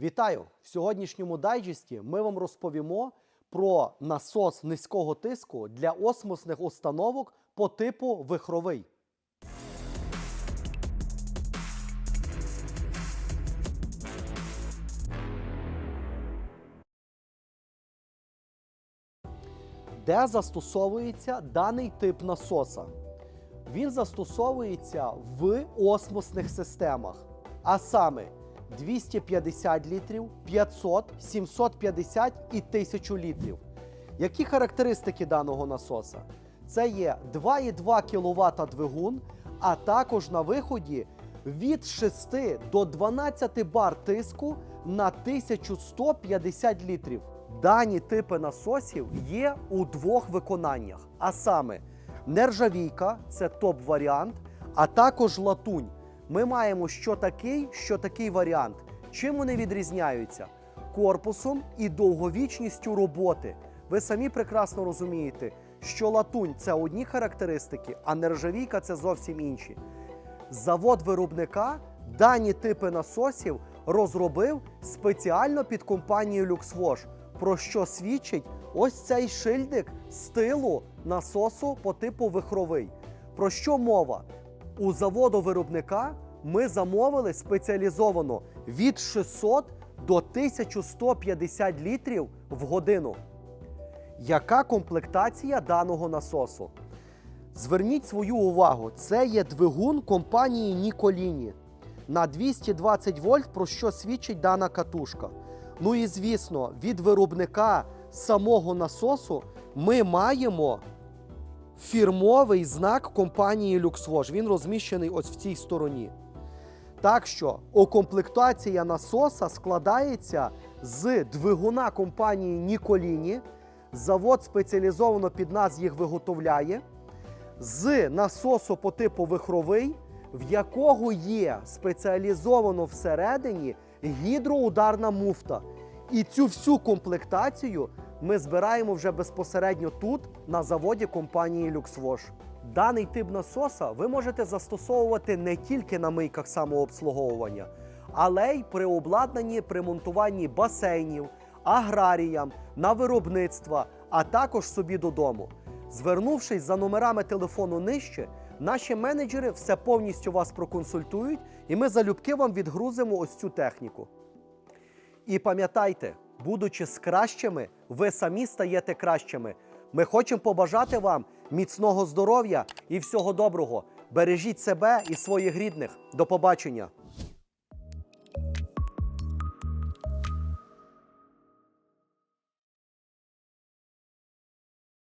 Вітаю! В сьогоднішньому дайджесті ми вам розповімо про насос низького тиску для осмосних установок по типу вихровий. Де застосовується даний тип насоса? Він застосовується в осмосних системах, а саме 250 літрів, 500, 750 і 1000 літрів. Які характеристики даного насоса? Це є 2,2 кВт двигун, а також на виході від 6 до 12 бар тиску на 1150 літрів. Дані типи насосів є у двох виконаннях, а саме нержавійка це топ-варіант, а також латунь. Ми маємо що такий, що такий варіант. Чим вони відрізняються? Корпусом і довговічністю роботи. Ви самі прекрасно розумієте, що латунь це одні характеристики, а нержавійка це зовсім інші. Завод виробника дані типи насосів розробив спеціально під компанією LuxWash, про що свідчить ось цей шильдик стилу насосу по типу вихровий. Про що мова? У заводу виробника ми замовили спеціалізовано від 600 до 1150 літрів в годину. Яка комплектація даного насосу? Зверніть свою увагу, це є двигун компанії Ніколіні на 220 вольт, про що свідчить дана катушка. Ну і звісно, від виробника самого насосу ми маємо фірмовий знак компанії LuxWash. Він розміщений ось в цій стороні. Так що окомплектація насоса складається з двигуна компанії Ніколіні. Завод спеціалізовано під нас їх виготовляє. З насосу по типу вихровий, в якого є спеціалізовано всередині гідроударна муфта. І цю всю комплектацію ми збираємо вже безпосередньо тут, на заводі компанії LuxWash. Даний тип насоса ви можете застосовувати не тільки на мийках самообслуговування, але й при обладнанні при монтуванні басейнів, аграріям, на виробництва, а також собі додому. Звернувшись за номерами телефону нижче, наші менеджери все повністю вас проконсультують, і ми залюбки вам відгрузимо ось цю техніку. І пам'ятайте, будучи з кращими, ви самі стаєте кращими. Ми хочемо побажати вам міцного здоров'я і всього доброго. Бережіть себе і своїх рідних. До побачення!